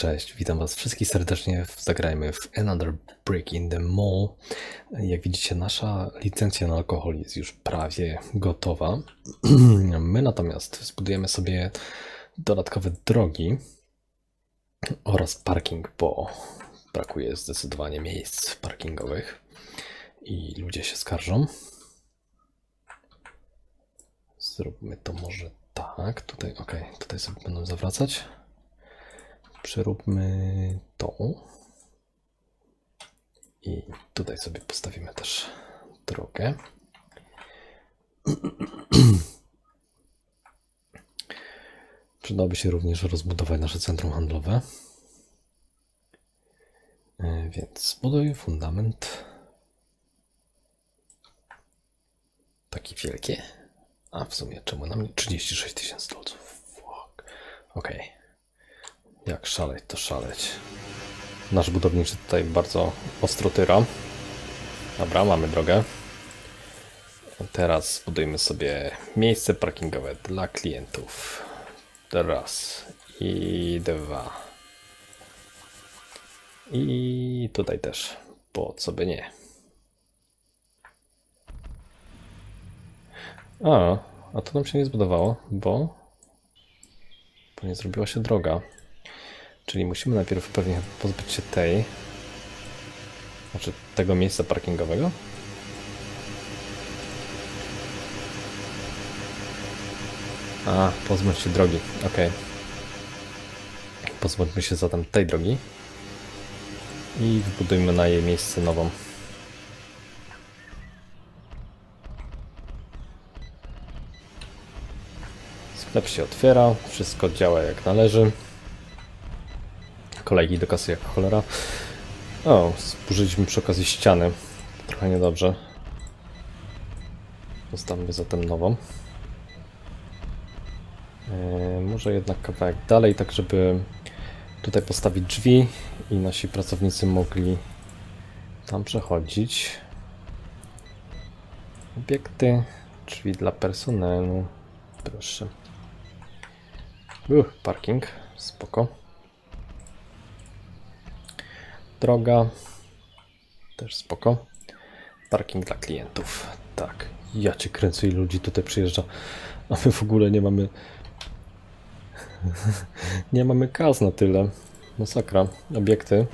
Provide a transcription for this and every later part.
Cześć, witam Was wszystkich serdecznie. Zagrajmy w Another Brick in the Mall. Jak widzicie, nasza licencja na alkohol jest już prawie gotowa. My natomiast zbudujemy sobie dodatkowe drogi oraz parking, bo brakuje zdecydowanie miejsc parkingowych i ludzie się skarżą. Zróbmy to może tak. Tutaj, ok, tutaj sobie będą zawracać. Przeróbmy to. I tutaj sobie postawimy też drogę. Przydałoby się również rozbudować nasze centrum handlowe. E, Więc buduję fundament. Taki wielkie. A w sumie czemu nam 36 tysięcy dolców? Okej. Jak szaleć, to szaleć. Nasz budowniczy tutaj bardzo ostro tyra. Dobra, mamy drogę. Teraz budujmy sobie miejsce parkingowe dla klientów. Raz i dwa. I tutaj też, po co by nie. A, a to nam się nie zbudowało, bo, bo nie zrobiła się droga. Czyli musimy najpierw pewnie pozbyć się tej, znaczy tego miejsca parkingowego. A, pozbyć się drogi, ok. Pozbądźmy się zatem tej drogi i wybudujmy na jej miejsce nową. Sklep się otwiera, wszystko działa jak należy. Kolejki do kasy jak cholera. O, zburzyliśmy przy okazji ściany. Trochę niedobrze. Zostawmy zatem nową. Eee, może jednak kawałek dalej, tak żeby tutaj postawić drzwi i nasi pracownicy mogli tam przechodzić. Obiekty, drzwi dla personelu. Proszę. Uch, parking, spoko. Droga, też spoko. Parking dla klientów, tak. Ja cię kręcę i ludzi tutaj przyjeżdża, a my w ogóle nie mamy... nie mamy kas na tyle. Masakra. Obiekty.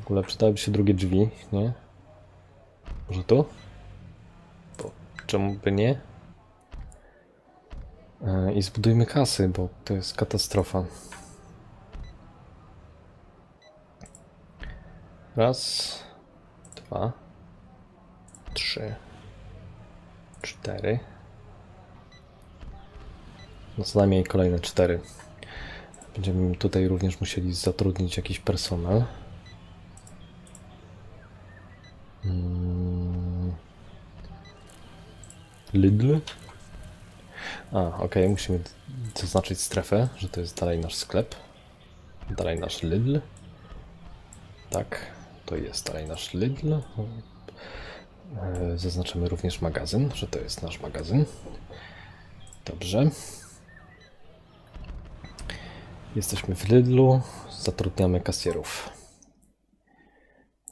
W ogóle przydałyby się drugie drzwi, nie? Może tu? Bo czemu by nie? E, I zbudujmy kasy, bo to jest katastrofa. Raz, dwa, trzy, cztery. No co najmniej kolejne cztery. Będziemy tutaj również musieli zatrudnić jakiś personel. Mm. Lidl? A, okej, musimy zaznaczyć strefę, że to jest dalej nasz sklep. Dalej nasz Lidl. Tak, to jest dalej nasz Lidl. E, Zaznaczymy również magazyn, że to jest nasz magazyn. Dobrze. Jesteśmy w Lidlu, zatrudniamy kasjerów.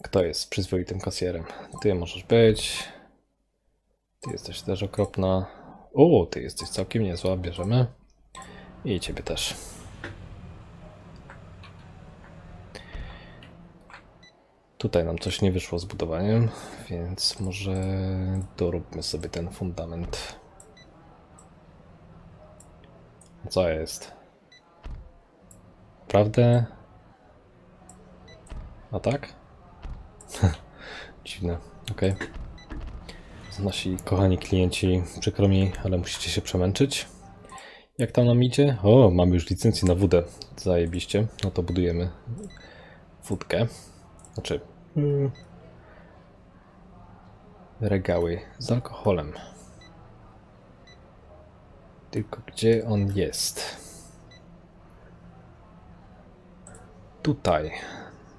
Kto jest przyzwoitym kasjerem? Ty możesz być. Ty jesteś też okropna. O, ty jesteś całkiem niezła, bierzemy. I ciebie też. Tutaj nam coś nie wyszło z budowaniem, więc może doróbmy sobie ten fundament. Co jest? Prawdę? A tak? Dziwne, okej. Nasi kochani klienci, przykro mi, ale musicie się przemęczyć. Jak tam nam idzie? O, mamy już licencję na wódę. Zajebiście. No to budujemy wódkę. Znaczy, mm, regały z alkoholem. Tylko gdzie on jest? Tutaj,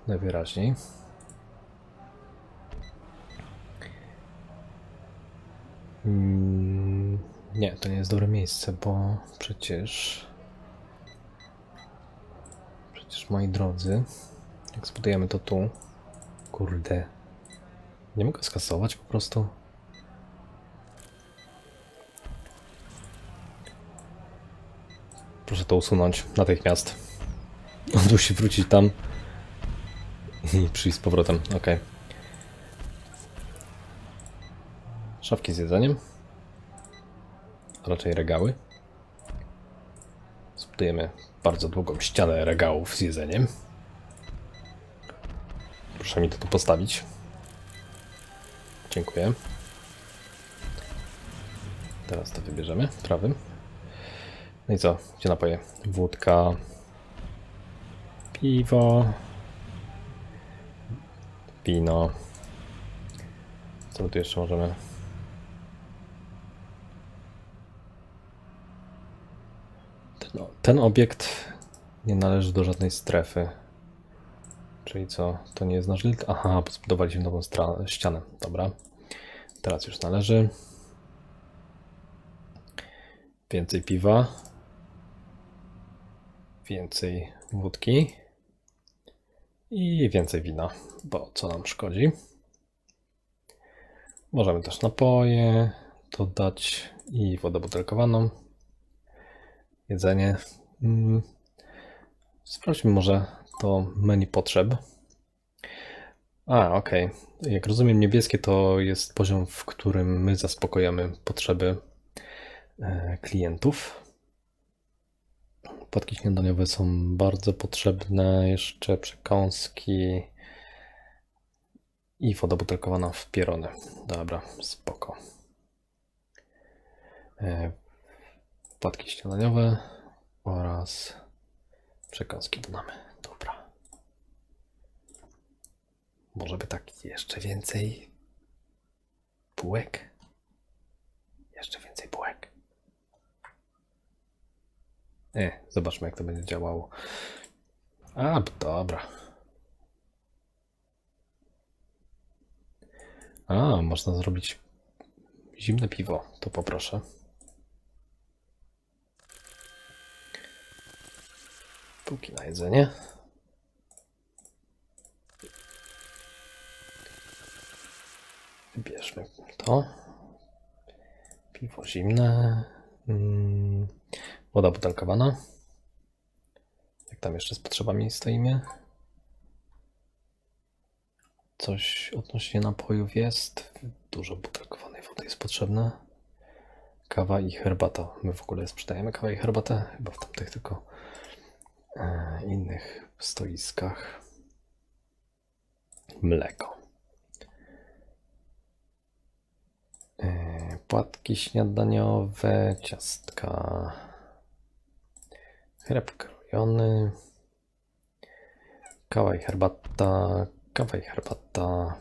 najwyraźniej. Mm, Nie, to nie jest dobre miejsce, bo przecież. Przecież moi drodzy, jak zbudujemy to tu, kurde, nie mogę skasować po prostu. Proszę to usunąć natychmiast. On musi wrócić tam i przyjść z powrotem. Ok. Szafki z jedzeniem. A raczej regały. Zbudujemy bardzo długą ścianę regałów z jedzeniem. Mi to tu postawić. Dziękuję. Teraz to wybierzemy prawym. No i co? Gdzie napoje? Wódka. Piwo. Wino. Co my tu jeszcze możemy? Ten, ten obiekt nie należy do żadnej strefy. Czyli co? To nie jest nasz lilt? Aha, zbudowaliśmy nową ścianę. Dobra. Teraz już należy. Więcej piwa. Więcej wódki. I więcej wina, bo co nam szkodzi. Możemy też napoje dodać i wodę butelkowaną. Jedzenie. Mm. Sprawdźmy może to menu potrzeb. A, okej. Jak rozumiem, niebieskie to jest poziom, w którym my zaspokojamy potrzeby e, klientów. Płatki śniadaniowe są bardzo potrzebne, jeszcze przekąski i woda butelkowana w pierony. Dobra, spoko. E, Płatki śniadaniowe oraz przekąski dodamy. Dobra. Może by tak jeszcze więcej półek? Jeszcze więcej półek. E, zobaczmy jak to będzie działało. A, dobra. A, można zrobić zimne piwo. To poproszę. Póki na jedzenie. Wybierzmy to. Piwo zimne. Mm, Woda butelkowana. Jak tam jeszcze z potrzebami stoimy? Coś odnośnie napojów jest. Dużo butelkowanej wody jest potrzebne. Kawa i herbata. My w ogóle sprzedajemy kawę i herbatę? Chyba w tamtych tylko innych stoiskach. Mleko. E, Płatki śniadaniowe, ciastka. Chleb krojony. Kawa i herbata. Kawa i herbata.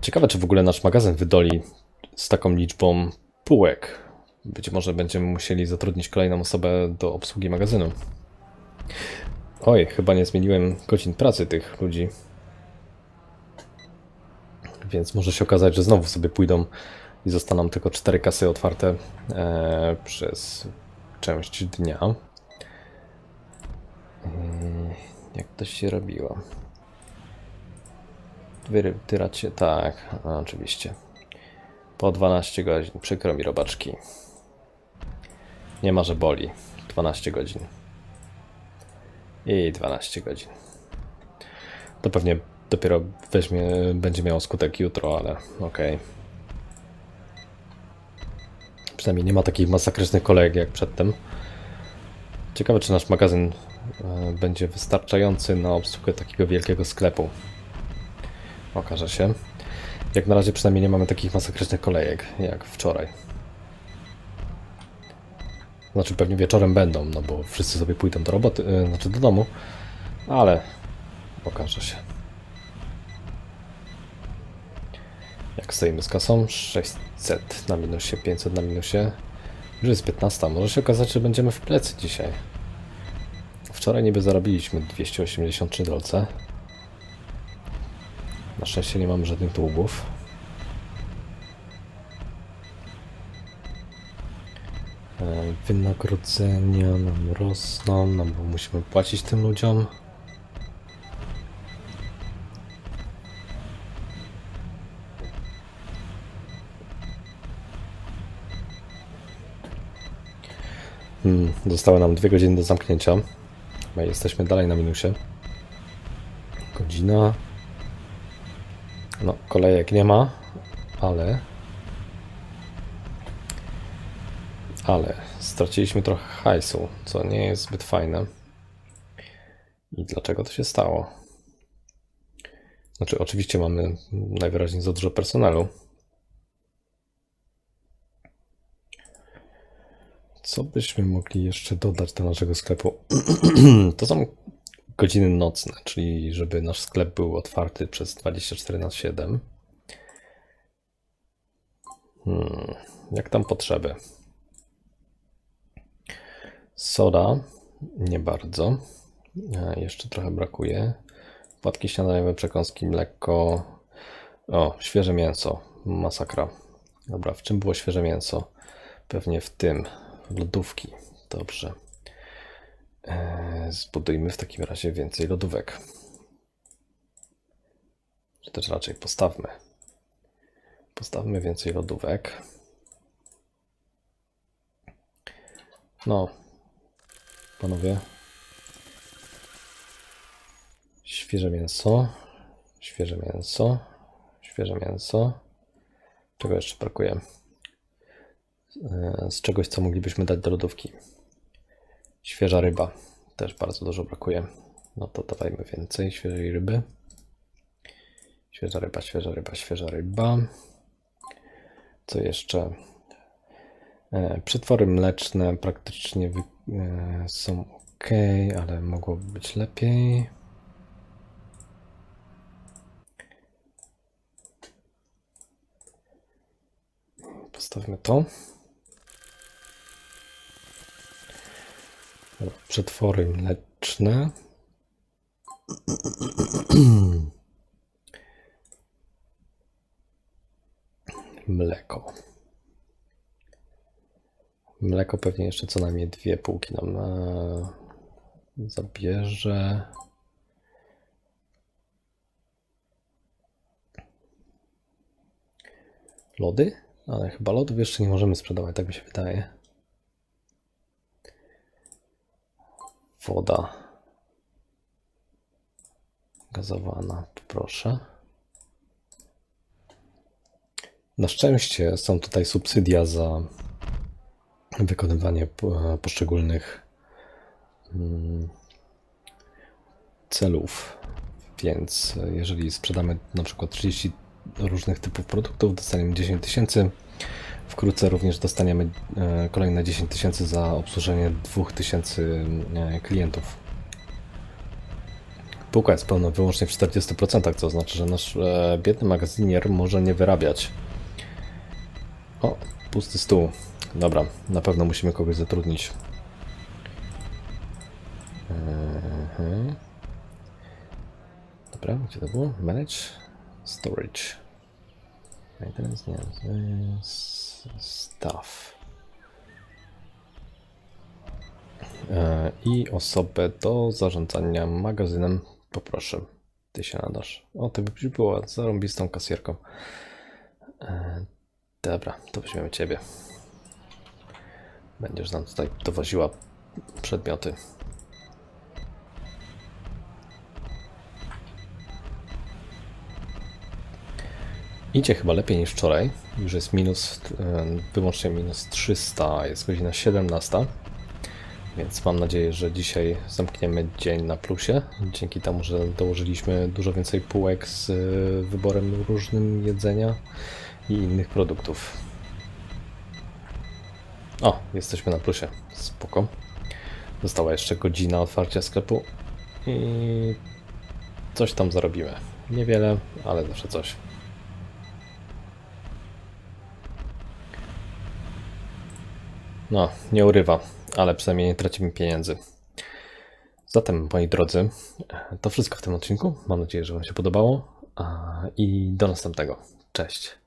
Ciekawe, czy w ogóle nasz magazyn wydoli z taką liczbą półek. Być może będziemy musieli zatrudnić kolejną osobę do obsługi magazynu. Oj, chyba nie zmieniłem godzin pracy tych ludzi. Więc może się okazać, że znowu sobie pójdą i zostaną tylko cztery kasy otwarte e, przez część dnia. Mm, Jak to się robiło? Wy tyracie? Tak, no, oczywiście. Po 12 godzin. Przykro mi robaczki. Nie ma, że boli. 12 godzin. I 12 godzin. To pewnie dopiero weźmie, będzie miało skutek jutro, ale okej. Przynajmniej nie ma takich masakrycznych kolejek jak przedtem. Ciekawe, czy nasz magazyn e, będzie wystarczający na obsługę takiego wielkiego sklepu. Okaże się. Jak na razie przynajmniej nie mamy takich masakrycznych kolejek jak wczoraj. Znaczy pewnie wieczorem będą, no bo wszyscy sobie pójdą do roboty, e, znaczy do domu, ale okaże się. Jak stoimy z kasą? 600 na minusie, 500 na minusie. Już jest 15. Może się okazać, że będziemy w plecy dzisiaj. Wczoraj niby zarobiliśmy 283 dolce. Na szczęście nie mamy żadnych długów. Eee, E, Wynagrodzenia nam rosną, no bo musimy płacić tym ludziom. Hmm, zostały nam dwie godziny do zamknięcia. Chyba jesteśmy dalej na minusie. Godzina. No, kolejek nie ma, ale. Ale straciliśmy trochę hajsu, co nie jest zbyt fajne. I dlaczego to się stało? Znaczy, oczywiście mamy najwyraźniej za dużo personelu. Co byśmy mogli jeszcze dodać do naszego sklepu? to są godziny nocne, czyli żeby nasz sklep był otwarty przez 24 na 7. Hmm, jak tam potrzeby? Soda nie bardzo. E, jeszcze trochę brakuje. Płatki śniadaniowe, przekąski, mleko. O, świeże mięso. Masakra. Dobra, w czym było świeże mięso? Pewnie w tym. Lodówki. Dobrze. Eee, Zbudujmy w takim razie więcej lodówek. Czy też raczej postawmy. Postawmy więcej lodówek. No, panowie. Świeże mięso. Świeże mięso. Świeże mięso. Czego jeszcze brakuje? E, Z czegoś, co moglibyśmy dać do lodówki. Świeża ryba. Też bardzo dużo brakuje. No to dawajmy więcej świeżej ryby. Świeża ryba, świeża ryba, świeża ryba. Co jeszcze? E, Przetwory mleczne praktycznie wy, e, są ok, ale mogłoby być lepiej. Postawmy to. Przetwory mleczne. Mleko. Mleko pewnie jeszcze co najmniej dwie półki nam e, zabierze. Lody? Ale chyba lodów jeszcze nie możemy sprzedawać, tak mi się wydaje. Woda gazowana, proszę. Na szczęście są tutaj subsydia za wykonywanie po- poszczególnych mm, celów. Więc jeżeli sprzedamy na przykład 30 różnych typów produktów, dostaniemy 10 tysięcy. Wkrótce również dostaniemy e, kolejne 10 tysięcy za obsłużenie 2000 e, klientów. Półka jest pełna wyłącznie w 40%, co oznacza, że nasz e, biedny magazynier może nie wyrabiać. O, pusty stół. Dobra, na pewno musimy kogoś zatrudnić. Mhm. Dobra, gdzie to było? Manage storage. Maintenance, nie, z- staff. E, I osobę do zarządzania magazynem poproszę. Ty się nadasz. O, ty byś była zarąbistą kasjerką. E, Dobra, to weźmiemy ciebie. Będziesz nam tutaj dowoziła przedmioty. Idzie chyba lepiej niż wczoraj. Już jest minus, wyłącznie minus 300, jest godzina 17. Więc mam nadzieję, że dzisiaj zamkniemy dzień na plusie. Dzięki temu, że dołożyliśmy dużo więcej półek z e, wyborem różnym jedzenia i innych produktów. O, jesteśmy na plusie. Spoko. Została jeszcze godzina otwarcia sklepu i coś tam zarobimy. Niewiele, ale zawsze coś. No, nie urywa, ale przynajmniej nie tracimy pieniędzy. Zatem, moi drodzy, to wszystko w tym odcinku. Mam nadzieję, że Wam się podobało i do następnego. Cześć.